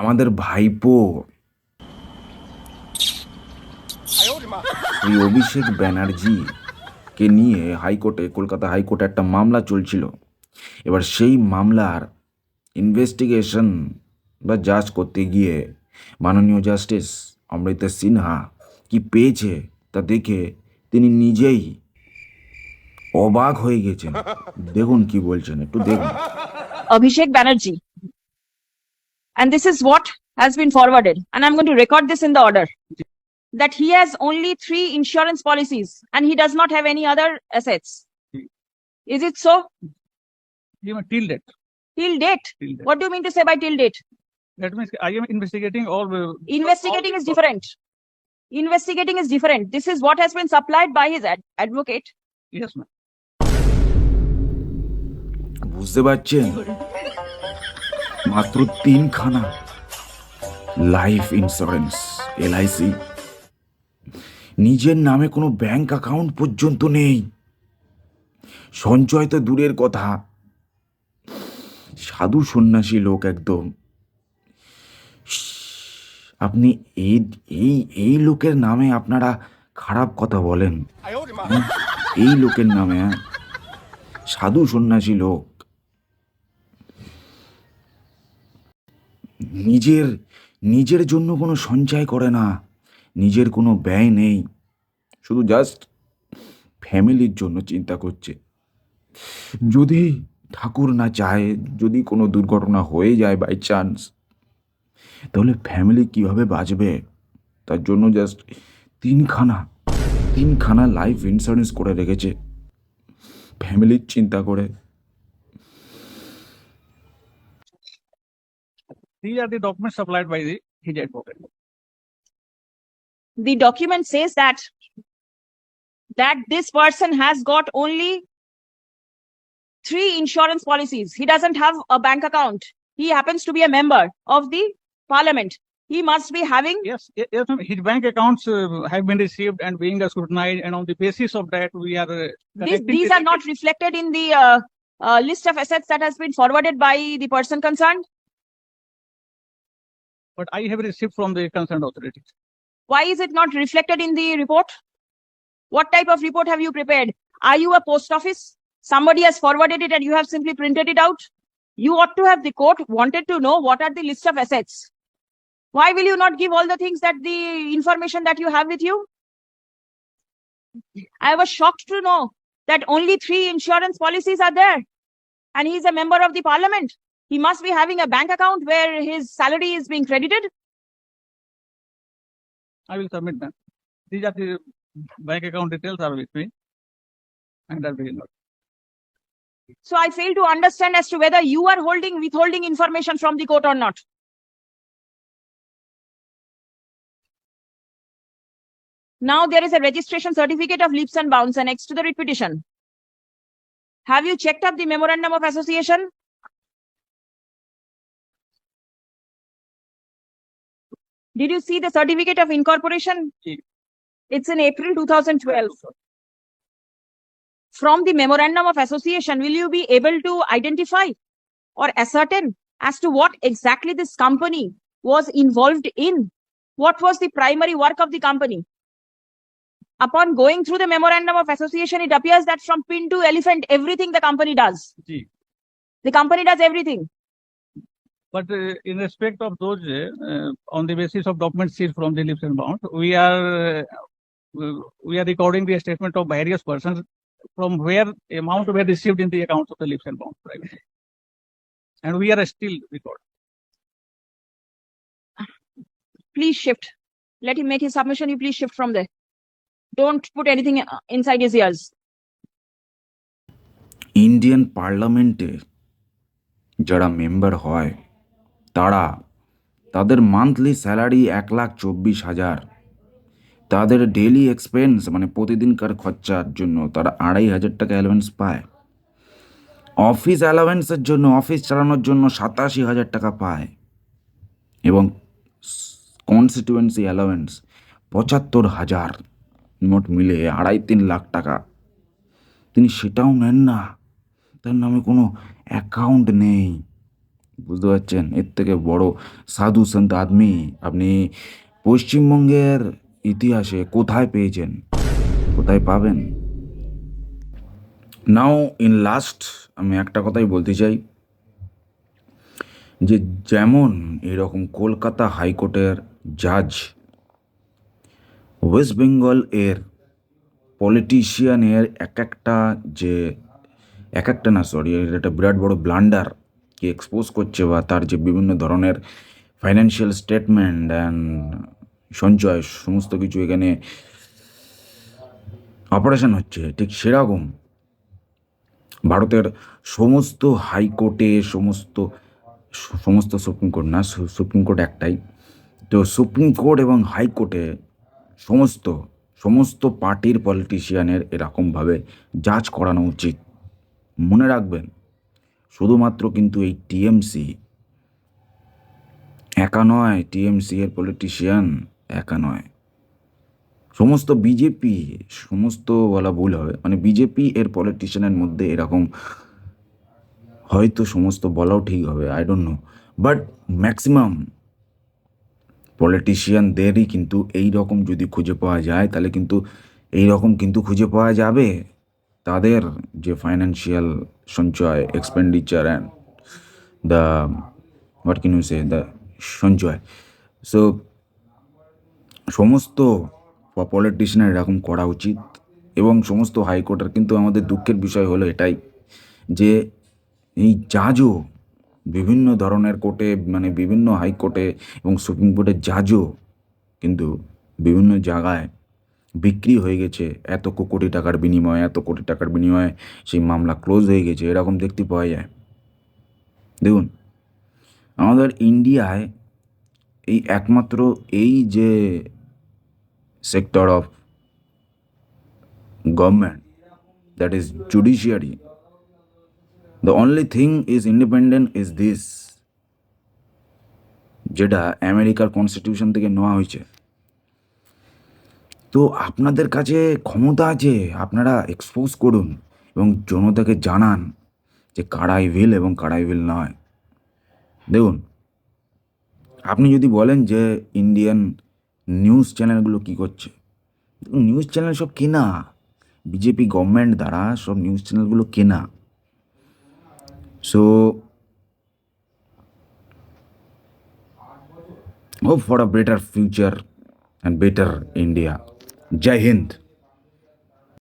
আমাদের ভাইপো। ওই অভিষেক ব্যানার্জি কে নিয়ে হাইকোর্টে কলকাতা হাইকোর্টে একটা মামলা চলছিল। এবার সেই মামলার ইনভেস্টিগেশন বা জাজ করতে গিয়ে মাননীয় জাস্টিস অমৃতা সিনহা কি পেয়েছে তা দেখে তিনি নিজেই অবাক হয়ে গেছেন। দেখুন কি বলছেন একটু দেখুন। অভিষেক Banerjee. And this is what has been forwarded. And I'm going to record this in the order. That he has only three insurance policies and he does not have any other assets. Is it so? Even till date, Till date? till date. What do you mean to say by till date? That means I am investigating all. uh, Investigating is different. Investigating is different. This is what has been supplied by his ad- advocate. Yes, ma'am. বুঝতে পারছেন মাত্র তিনখানা life insurance LIC নিজের নামে কোনো bank account পর্যন্ত নেই। সঞ্চয় তো দূরের কথা। সাধু সন্ন্যাসী লোক একদম। আপনি এই এই এই লোকের নামে আপনারা খারাপ কথা বলেন? এই লোকের নামে হ্যাঁ? সাধু সন্ন্যাসী লোক। নিজের নিজের জন্য কোনো সঞ্চয় করে না। নিজের কোনো ব্যয় নেই। শুধু জাস্ট ফ্যামিলির জন্য চিন্তা করছে। যদি ঠাকুর না চায়, যদি কোনো দুর্ঘটনা হয়ে যায় বাই চান্স তাহলে ফ্যামিলি কীভাবে বাঁচবে? তার জন্য জাস্ট তিনখানা তিনখানা লাইফ ইন্স্যুরেন্স করে রেখেছে। ফ্যামিলির চিন্তা করে। These are the documents supplied by the his advocate. The document says that that this person has got only three insurance policies. He doesn't have a bank account. He happens to be a member of the parliament. He must be having Yes, ye- yes, ma'am. His bank accounts uh, have been received and being scrutinized, and on the basis of that, we are. Uh, These, these the are not reflected in the uh, uh, list of assets that has been forwarded by the person concerned. But I have received from the concerned authorities. Why is it not reflected in the report? What type of report have you prepared? Are you a post office? Somebody has forwarded it and you have simply printed it out? You ought to have the court wanted to know what are the list of assets. Why will you not give all the things that the information that you have with you? I was shocked to know that only three insurance policies are there. And he is a member of the parliament. He must be having a bank account where his salary is being credited. I will submit them. These are the bank account details are with me. And are being noted. So I fail to understand as to whether you are holding withholding information from the court or not. Now there is a registration certificate of leaps and bounds annexed to the writ petition. Have you checked up the memorandum of association? Did you see the certificate of incorporation? It's in April 2012. From the memorandum of association, will you be able to identify or ascertain as to what exactly this company was involved in? What was the primary work of the company? Upon going through the memorandum of association, it appears that from pin to elephant, everything the company does. The company does everything. But uh, in respect of those, uh, uh, on the basis of documents seized from the lips and bounds, we are uh, we are recording the statement of various persons from where amount were received in the accounts of the lips and bounds private. And we are still recording. Please shift. Let him make his submission. You please shift from there. Don't put anything uh, inside his ears. Indian পার্লামেন্টে যারা member হয় তারা, তাদের monthly salary এক লাখ চব্বিশ হাজার। তাদের daily expense মানে প্রতিদিনকার খরচার জন্য তারা আড়াই হাজার টাকা অ্যালাওয়েন্স পায়। অফিস অ্যালাওয়েন্সের জন্য অফিস চালানোর জন্য সাতাশি হাজার টাকা পায়। এবং কনস্টিটুয়েন্সি অ্যালাওয়েন্স পঁচাত্তর হাজার। মোট মিলে আড়াই তিন লাখ টাকা। তিনি সেটাও নেন না। তার নামে কোনো অ্যাকাউন্ট নেই। বুঝতে পারছেন? এর থেকে বড় সাধু সন্ত আদমি আপনি পশ্চিমবঙ্গের ইতিহাসে কোথায় পেয়েছেন? কোথায় পাবেন? নাও ইন লাস্ট আমি একটা কথাই বলতে চাই। যে যেমন এরকম কলকাতা হাইকোর্টের জাজ ওয়েস্ট বেঙ্গল এর পলিটিশিয়ানের এক একটা যে, এক একটা না সরি এটা বিরাট বড় ব্লান্ডার কি এক্সপোজ করছে বা তার যে বিভিন্ন ধরনের ফাইন্যান্সিয়াল স্টেটমেন্ট অ্যান্ড সঞ্চয় সমস্ত কিছু এখানে অপারেশন হচ্ছে, ঠিক সেরকম। ভারতের সমস্ত হাইকোর্টে সমস্ত সমস্ত সুপ্রিম কোর্ট না সুপ্রিম কোর্ট একটাই। তো সুপ্রিম কোর্ট এবং হাইকোর্টে সমস্ত সমস্ত পার্টির পলিটিশিয়ানের এরকমভাবে জাজ করানো উচিত। মনে রাখবেন শুধুমাত্র কিন্তু এই টিএমসি, একা নয়, টিএমসি এর পলিটিশিয়ান একা নয়। সমস্ত বিজেপি সমস্ত বলা ভুল হবে মানে বিজেপি এর পলিটিশিয়ানের মধ্যে এরকম হয়তো সমস্ত বলাও ঠিক হবে I don't know but maximum পলিটিশিয়ানদেরই কিন্তু এই রকম যদি খুঁজে পাওয়া যায়, তাহলে কিন্তু এই রকম কিন্তু খুঁজে পাওয়া যাবে। তাদের যে ফাইন্যান্সিয়াল সঞ্চয় expenditure and the what can you say the সঞ্চয়। সো সমস্ত পলিটিশিয়ানের এরকম করা উচিত এবং সমস্ত হাইকোর্টের কিন্তু আমাদের দুঃখের বিষয় হলো এটাই যে এই জাজও বিভিন্ন ধরনের কোর্টে মানে বিভিন্ন হাইকোর্টে এবং সুপ্রিম কোর্টের জাজও কিন্তু বিভিন্ন জায়গায় বিক্রি হয়ে গেছে, এত কোটি টাকার বিনিময়ে, এত কোটি টাকার বিনিময়ে সেই মামলা ক্লোজ হয়ে গেছে, এরকম দেখতে পাওয়া যায়। দেখুন, আমাদের ইন্ডিয়ায় এই একমাত্র এই যে sector of government that is judiciary the only thing is independent is this যেটা আমেরিকার কনস্টিটিউশন থেকে নেওয়া হয়েছে। তো আপনাদের কাছে ক্ষমতা আছে, আপনারা এক্সপোজ করুন এবং জনতাকে জানান যে কারাই ভিল এবং কারাই ভিল নয় দেখুন, আপনি যদি বলেন যে ইন্ডিয়ান নিউজ চ্যানেলগুলো কী করছে নিউজ চ্যানেল সব কেনা বিজেপি গভর্নমেন্ট দ্বারা সব নিউজ চ্যানেলগুলো কেনা so hope for a better future and better India. जय हिंद।